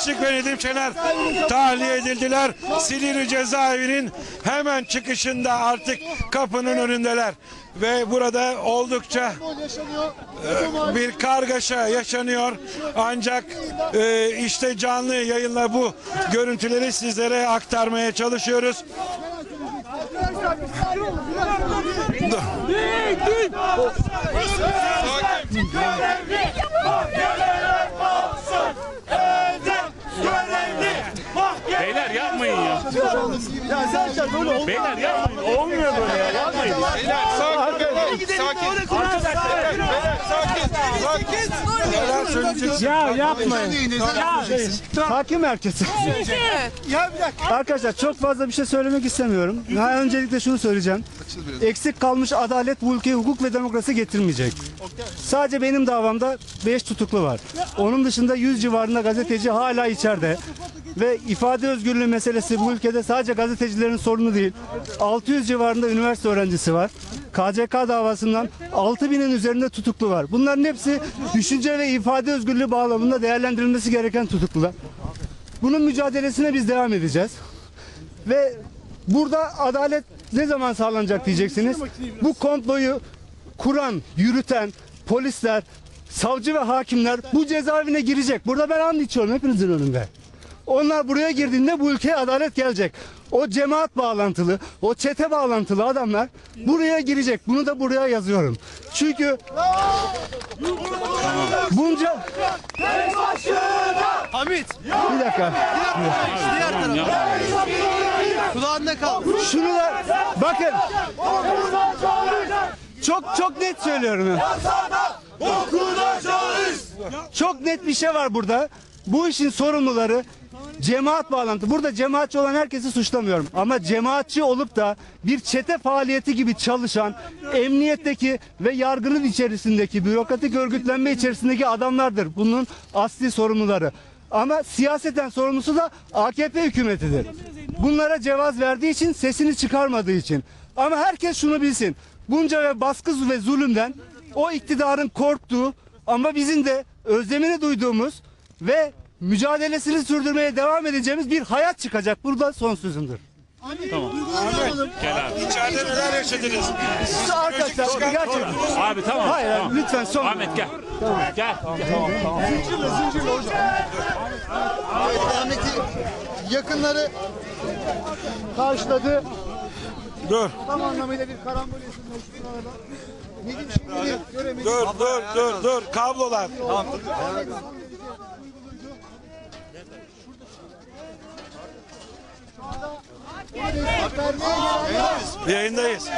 Özçık ve Nedim Şener tahliye edildiler. Silivri cezaevinin hemen çıkışında artık kapının önündeler. Ve burada oldukça e, bir kargaşa yaşanıyor. Ancak e, işte canlı yayınla bu görüntüleri sizlere aktarmaya çalışıyoruz. Beyler ya. Zaten böyle olmaz. Beyler yapmayın. Olmuyor böyle ya. Yapmayın. Neler söyleyeceksiniz? Ya yapmayın. Ya, Hakim merkezi. Ya bir dakika. Arkadaşlar çok fazla bir şey söylemek istemiyorum. Ha, öncelikle şunu söyleyeceğim. Eksik kalmış adalet bu ülkeye hukuk ve demokrasi getirmeyecek. Sadece benim davamda 5 tutuklu var. Onun dışında 100 civarında gazeteci hala içeride. Ve ifade özgürlüğü meselesi bu ülkede sadece gazetecilerin sorunu değil. 600 civarında üniversite öğrencisi var. KCK davasından 6000'in üzerinde tutuklu var. Bunların hepsi düşünce ve ifade özgürlüğü bağlamında değerlendirilmesi gereken tutuklular. Bunun mücadelesine biz devam edeceğiz. Ve burada adalet ne zaman sağlanacak diyeceksiniz. Bu komployu kuran, yürüten polisler, savcı ve hakimler bu cezaevine girecek. Burada ben and içiyorum hepinizin önünde. Onlar buraya girdiğinde bu ülkeye adalet gelecek. O cemaat bağlantılı, o çete bağlantılı adamlar buraya girecek. Bunu da buraya yazıyorum. Çünkü bunca... Hamit Bir dakika. diğer tarafa. Kulağında kal. Şunu da bakın. Çok çok net söylüyorum. Çok net bir şey var burada. Bu işin sorumluları cemaat bağlantı. Burada cemaatçi olan herkesi suçlamıyorum. Ama cemaatçi olup da bir çete faaliyeti gibi çalışan emniyetteki ve yargının içerisindeki bürokratik örgütlenme içerisindeki adamlardır. Bunun asli sorumluları. Ama siyaseten sorumlusu da AKP hükümetidir. Bunlara cevaz verdiği için sesini çıkarmadığı için. Ama herkes şunu bilsin. Bunca ve baskı ve zulümden o iktidarın korktuğu ama bizim de özlemini duyduğumuz ve mücadelesini sürdürmeye devam edeceğimiz bir hayat çıkacak. Burada son sözümdür. Gel abi. İçeride neler yaşadınız? Arkadaşlar gerçekten. Abi tamam. Hayır tamam. lütfen son. Ahmet gel. Gel. Ahmet'i yakınları Karşıladı. Dur, Tam anlamıyla bir karambol yaşanmış şu arada. Nedim göremedik. dur, dur, dur, dur. Kablolar. Yayındayız.